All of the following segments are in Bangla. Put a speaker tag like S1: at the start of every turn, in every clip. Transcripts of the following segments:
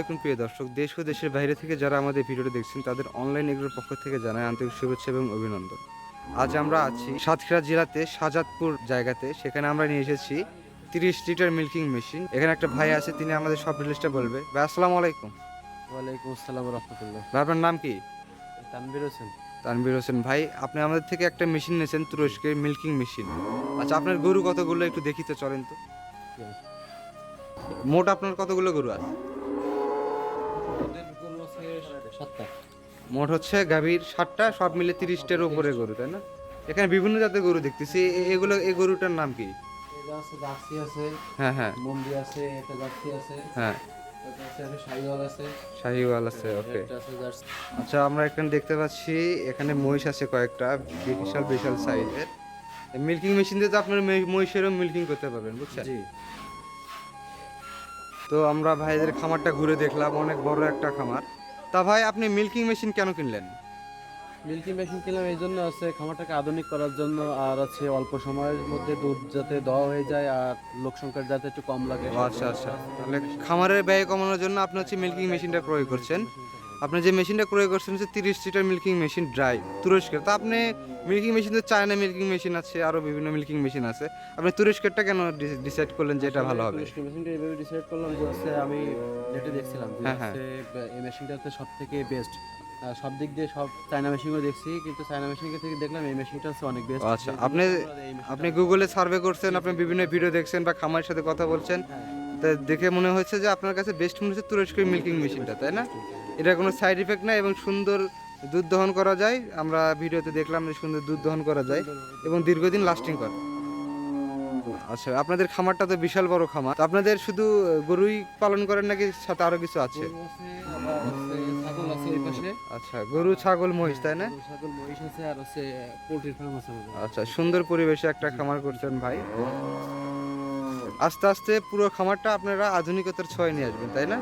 S1: এখন প্রিয় দর্শক দেশ ও দেশের বাইরে থেকে যারা আমাদের ভিডিওটি দেখছেন তাদের অনলাইন এগুলোর পক্ষ থেকে জানায় আন্তরিক শুভেচ্ছা এবং অভিনন্দন। আজ আমরা আছি সাতক্ষীরা জেলাতে সাজাদপুর জায়গাতে। সেখানে আমরা নিয়ে এসেছি তিরিশ লিটার মিল্কিং মেশিন এখানে একটা ভাই আছে তিনি আমাদের সব ডিটেলসটা বলবে। ভাই আসসালামু আলাইকুম।
S2: ওয়ালাইকুম আসসালাম রহমতুল্লাহ।
S1: ভাই আপনার নাম কি?
S2: তানবির হোসেন।
S1: তানবির হোসেন। ভাই আপনি আমাদের থেকে একটা মেশিন নিয়েছেন তুরস্কের মিল্কিং মেশিন আচ্ছা আপনার গরু কতগুলো একটু দেখিতে চলেন তো। মোট আপনার কতগুলো গরু আছে? মোট হচ্ছে গাভীর ষাটটা সব মিলে তিরিশটার উপরে গরু তাই না? এখানে বিভিন্ন জাতের গরু দেখতেছি। এগুলো এই গরুটার নাম কি?
S2: এটা আছে
S1: হ্যাঁ হ্যাঁ।
S2: আছে একটা আছে
S1: হ্যাঁ।
S2: একটা আছে আছে। শাহিওয়াল আছে
S1: ওকে।
S2: একটা আছে জার্সি।
S1: আচ্ছা আমরা এখানে দেখতে পাচ্ছি এখানে মহিষ আছে কয়েকটা বিশাল বিশাল সাইজের মিল্কিং মেশিন দিয়ে তো আপনার মহিষেরও মিল্কিং করতে পারবেন বুঝছেন?
S2: জি।
S1: তো আমরা ভাইদের খামারটা ঘুরে দেখলাম অনেক বড় একটা খামার। তা ভাই আপনি মিল্কিং মেশিন কেন কিনলেন?
S2: মিল্কিং মেশিন কিনলাম এই জন্য আছে খামারটাকে আধুনিক করার জন্য আর আছে অল্প সময়ের মধ্যে দুধ যাতে দেওয়া হয়ে যায় আর লোক সংখ্যা যাতে একটু কম লাগে।
S1: আচ্ছা আচ্ছা। তাহলে খামারের ব্যয় কমানোর জন্য আপনি হচ্ছে মিল্কিং মেশিনটা প্রয়োগ করছেন। আপনি যে মেশিনটা ক্রয় করছেন হচ্ছে তিরিশ লিটার মিল্কিং মেশিন ড্রাই তুরস্কের তা আপনি মিল্কিং মেশিন তো চায়না মিল্কিং মেশিন আছে আরও বিভিন্ন মিল্কিং মেশিন আছে। আপনি তুরস্কেরটা কেন ডিসাইড করলেন যে এটা ভালো হবে?
S2: মেশিনটা এইভাবে ডিসাইড করলাম যে হচ্ছে আমি নেটে দেখছিলাম যে
S1: হ্যাঁ, হ্যাঁ।
S2: হচ্ছে এই মেশিনটা হচ্ছে সব থেকে বেস্ট সব দিক দিয়ে সব চায়না মেশিনও দেখছি কিন্তু চায়না মেশিন থেকে দেখলাম এই মেশিনটা হচ্ছে অনেক বেস্ট
S1: ও আচ্ছা, আপনি- আপনি গুগলে সার্ভে করছেন আপনি বিভিন্ন ভিডিও দেখছেন বা খামারের সাথে কথা বলছেন। দেখে মনে হচ্ছে যে আপনার কাছে বেস্ট মনে হচ্ছে তুরস্কের মিল্কিং মেশিনটা তাই না? এটা কোনো সাইড ইফেক্ট নাই এবং সুন্দর দুধ দহন করা যায়। আমরা ভিডিওতে দেখলাম যে সুন্দর দুধ দহন করা যায় এবং দীর্ঘদিন লাস্টিং করে। আচ্ছা আপনাদের খামারটা তো বিশাল বড় খামার। আপনাদের শুধু গরুই পালন করেন নাকি সাথে আরও কিছু আছে? আচ্ছা গরু, ছাগল, মহিষ, তাই না?
S2: আছে
S1: আচ্ছা সুন্দর পরিবেশে একটা খামার করছেন ভাই। আস্তে আস্তে পুরো খামারটা আপনারা আধুনিকতার ছয় নিয়ে আসবেন তাই না?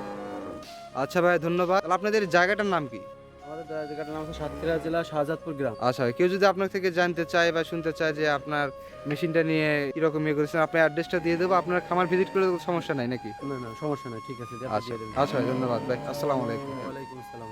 S1: আচ্ছা ভাই ধন্যবাদ। আপনাদের জায়গাটার নাম কি?
S2: আমাদের জায়গাটার নাম হচ্ছে সাতক্ষীরা জেলা শাহজাদপুর গ্রাম।
S1: আচ্ছা কেউ যদি আপনার থেকে জানতে চায় বা শুনতে চায় যে আপনার মেশিনটা নিয়ে কীরকম ইয়ে করেছেন আপনার অ্যাড্রেসটা দিয়ে দেবো আপনার খামার ভিজিট করে সমস্যা নাই নাকি?
S2: না না সমস্যা নাই ঠিক আছে
S1: আচ্ছা আচ্ছা ধন্যবাদ। ভাই আসসালামু আলাইকুম।
S2: ওয়ালাইকুম আসসালাম।